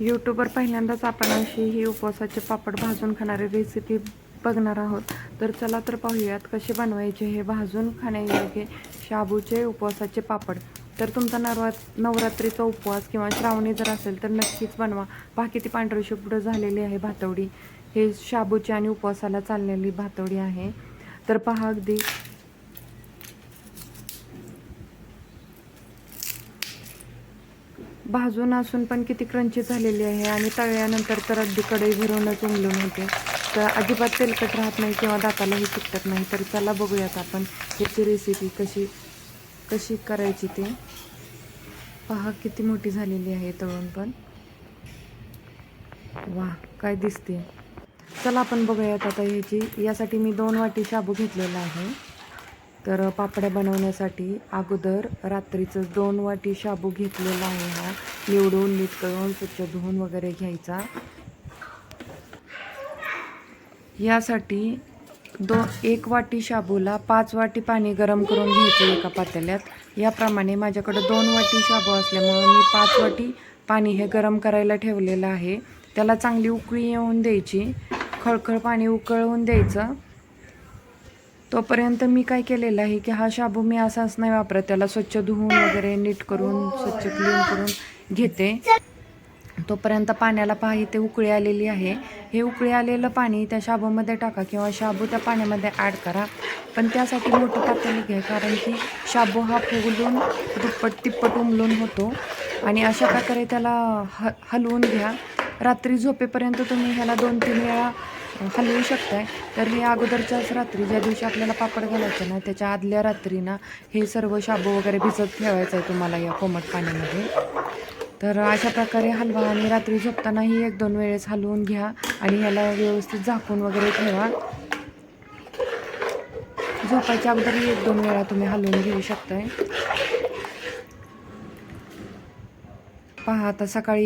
यूट्यूबवर पहिल्यांदाच आपण अशी ही उपवासाचे पापड भाजून खाणारी रेसिपी बघणार आहोत. तर चला तर पाहूयात कसे बनवायचे हे भाजून खाण्यायोग्य शाबूचे उपवासाचे पापड. तर तुमचा नवरा नवरात्रीचा उपवास किंवा श्रावणी जर असेल तर नक्कीच बनवा. बाकी ती पांढरीशी पुढं झालेली आहे भातवडी. हे शाबूची आणि उपवासाला चाललेली भातवडी आहे. तर पहा अगदी भाजून असून पण किती क्रंची झालेली आहे आणि तळल्यानंतर तर अगदी कढई भरूनच उमलून होते तर अजिबात तेलकट राहत नाही किंवा दातालाही चिकटत नाही. तर चला बघूयात आपण ह्याची रेसिपी कशी कशी करायची ते. पहा किती मोठी झालेली आहे तळून पण. वा काय दिसते. चला आपण बघूयात आता ह्याची. यासाठी मी दोन वाटी शाबू घेतलेला आहे. तर पापड्या बनवण्यासाठी अगोदर रात्रीचं दोन वाटी शाबू घेतलेला आहे हा. निवडून नीट करून स्वच्छ धुवून वगैरे घ्यायचा. यासाठी दो एक वाटी शाबूला पाच वाटी पाणी गरम करून घ्यायचं एका पातेल्यात. याप्रमाणे माझ्याकडं दोन वाटी शाबू असल्यामुळं मी पाच वाटी पाणी हे गरम करायला ठेवलेलं आहे. त्याला चांगली उकळी येऊन द्यायची. खळखळ पाणी उकळवून द्यायचं. तोपर्यंत मी काय केलेलं आहे की हा शाबू मी असाच नाही वापरत. त्याला स्वच्छ धुवून वगैरे नीट करून स्वच्छ क्लीन करून घेते. तोपर्यंत पाण्याला पहा इथे उकळी आलेली आहे. हे उकळी आलेलं पाणी त्या शाबूमध्ये टाका किंवा शाबू त्या पाण्यामध्ये ॲड करा. पण त्यासाठी मोठं पातळी घ्या कारण की शाबू हा फुगलून दुप्पट तिप्पट उमलून होतो. आणि अशा प्रकारे त्याला ह हलवून घ्या. रात्री झोपेपर्यंत तुम्ही ह्याला दोन तीन वेळा हलवू शकताय. तर हे अगोदरच्याच रात्री ज्या दिवशी आपल्याला पापड घालायचं ना त्याच्या आदल्या रात्री ना हे सर्व शाबू वगैरे भिजत ठेवायचं आहे तुम्हाला या कोमट पाण्यामध्ये. तर अशा प्रकारे हलवा आणि रात्री झोपतानाही एक दोन वेळेस हलवून घ्या आणि ह्याला व्यवस्थित झाकून वगैरे ठेवा. झोपायच्या अगोदरही एक दोन वेळा तुम्ही हलवून घेऊ शकताय. पहा आता सकाळी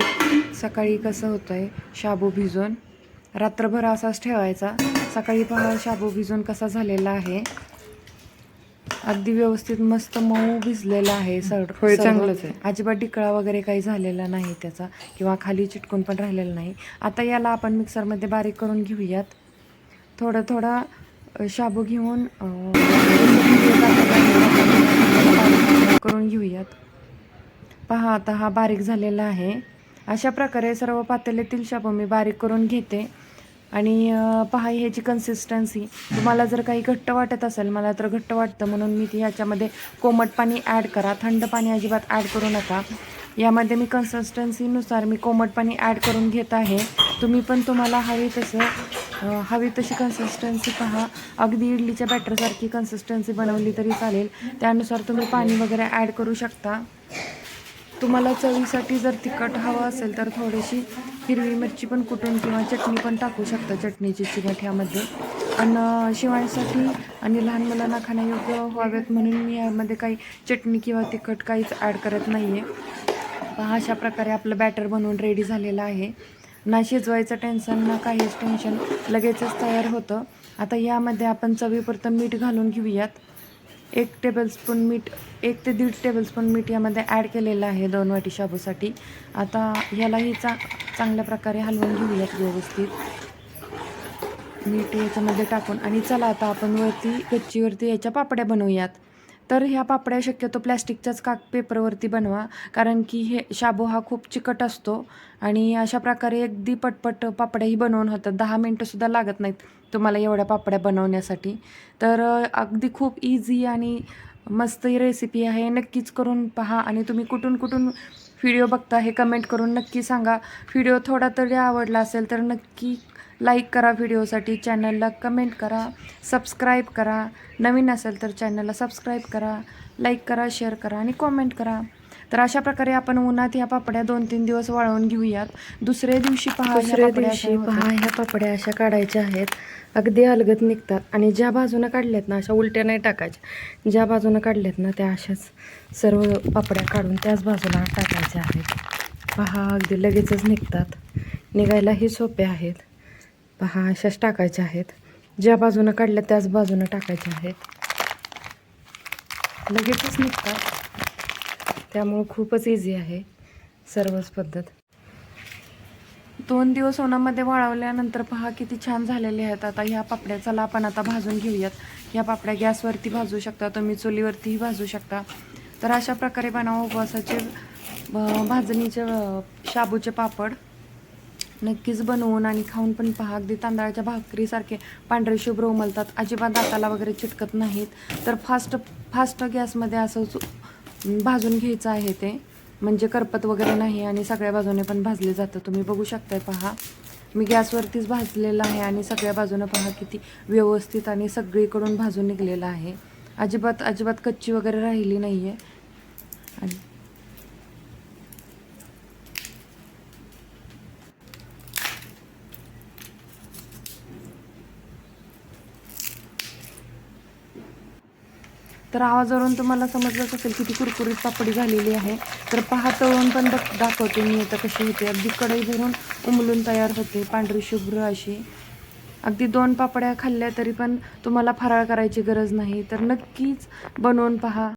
सकाळी कसं होतं आहे शाबू भिजून. रात्रभर असाच ठेवायचा. सकाळी पहा शाबू भिजून कसा झालेला आहे. अगदी व्यवस्थित मस्त मऊ भिजलेला आहे सड सर्व. चांगलंच आहे. अजिबात डिकळा वगैरे काही झालेला नाही त्याचा किंवा खाली चिटकून पण राहिलेला नाही. आता याला आपण मिक्सरमध्ये बारीक करून घेऊयात. थोडं थोडा शाबू घेऊन करून घेऊयात. पहा आता हा बारीक झालेला आहे. अशा प्रकारे सर्व पातेल्यातील शाप मी बारीक करून घेते. आणि पहा ह्याची कन्सिस्टन्सी तुम्हाला जर काही घट्ट वाटत असेल मला तर घट्ट वाटतं. म्हणून मी ती ह्याच्यामध्ये कोमट पाणी ॲड करा. थंड पाणी अजिबात ॲड करू नका. यामध्ये मी कन्सिस्टन्सीनुसार मी कोमट पाणी ॲड करून घेत आहे. तुम्ही पण तुम्हाला हवी तसं हवी तशी कन्सिस्टन्सी पहा. अगदी इडलीच्या बॅटरसारखी कन्सिस्टन्सी बनवली तरी चालेल. त्यानुसार तुम्ही पाणी वगैरे ॲड करू शकता. तुम्हाला चवीसाठी जर तिखट हवं असेल तर थोडीशी हिरवी मिरची पण कुटून किंवा चटणी पण टाकू शकता चटणीची चिमट ह्यामध्ये आणि शिवायसाठी आणि लहान मुलांना खाण्यायोग्य व्हावेत म्हणून मी यामध्ये काही चटणी किंवा तिखट काहीच ॲड करत नाही आहे अशा प्रकारे आपलं बॅटर बनवून रेडी झालेलं आहे. ना शिजवायचं टेन्शन ना काहीच टेन्शन लगेचच तयार होतं. आता यामध्ये आपण चवीपुरतं मीठ घालून घेऊयात. एक टेबलस्पून मीठ एक ते दीड टेबलस्पून मीठ यामध्ये ॲड केलेलं आहे दोन वाटी शाबूसाठी. आता ह्यालाही चा चांगल्या प्रकारे हलवून घेऊयात व्यवस्थित. मीठ याच्यामध्ये टाकून. आणि चला आता आपण वरती गच्चीवरती याच्या पापड्या बनवूयात. तर ह्या पापड्या शक्यतो प्लॅस्टिकच्याच काक पेपरवरती बनवा कारण की हे शाबू हा खूप चिकट असतो आणि अशा प्रकारे अगदी पटपट पापड्याही बनवून होतात. दहा मिनटंसुद्धा लागत नाहीत तुम्हाला एवढ्या पापड्या बनवण्यासाठी. तर अगदी खूप इझी आणि मस्त ही रेसिपी आहे. नक्कीच करून पहा आणि तुम्ही कुठून कुठून व्हिडिओ बघता हे कमेंट करून नक्की सांगा. व्हिडिओ थोडा तरी आवडला असेल तर नक्की लाईक करा व्हिडिओसाठी चॅनलला कमेंट करा सबस्क्राईब करा. नवीन असेल तर चॅनलला सबस्क्राईब करा लाईक करा शेअर करा आणि कॉमेंट करा. तर अशा प्रकारे आपण उन्हात ह्या पापड्या दोन तीन दिवस वाळवून घेऊयात. दुसऱ्या दिवशी पहा दुसऱ्या दिवशी. पहा ह्या पापड्या अशा काढायच्या आहेत. अगदी अलगत निघतात आणि ज्या बाजूनं काढल्यात ना अशा उलट्या नाही टाकायच्या. ज्या बाजूनं काढल्यात ना त्या अशाच सर्व पापड्या काढून त्याच बाजूला टाकायच्या आहेत. पहा अगदी लगेचच निघतात. निघायलाही सोपे आहेत. पहा अशाच टाकायच्या आहेत. ज्या बाजूनं काढल्या त्याच बाजूनं टाकायच्या आहेत. लगेचच निघतात. त्यामुळं खूपच इझी आहे सर्वच पद्धत. दोन दिवस उन्हामध्ये वाळवल्यानंतर पहा किती छान झालेले आहेत. आता ह्या पापड्या चला आपण आता भाजून घेऊयात. ह्या पापड्या गॅसवरती भाजू शकता तुम्ही चुलीवरतीही भाजू शकता. तर अशा प्रकारे बनावा उपवासाचे भाजणीचे शाबूचे पापड. नक्कीच बनवून आणि खाऊन पण पहा. अगदी तांदळाच्या भाकरीसारखे पांढरे शुभ्र उमलतात. अजिबात दाताला वगैरे चिटकत नाहीत. तर फास्ट फास्ट गॅसमध्ये असं भाजून घ्यायचं आहे ते. म्हणजे करपत वगैरे नाही आणि सगळ्या बाजूने पण भाजले जातं. तुम्ही बघू शकताय पहा. मी गॅसवरतीच भाजलेलं आहे आणि सगळ्या बाजूनं पहा किती व्यवस्थित आणि सगळीकडून भाजून निघलेलं आहे. अजिबात अजिबात कच्ची वगैरे राहिली नाही आहे तर आवाजावरून तुम्हाला समजलंच असेल किती कुरकुरीत पापडी झालेली आहे. तर पहा तळून पण दाखवते मी आता कशी होते. अगदी कढई भरून उमलून तयार होते पांढरी शुभ्र अशी. अगदी दोन पापड्या खाल्ल्या तरी पण तुम्हाला फराळ करायची गरज नाही. तर नक्कीच बनवून पहा.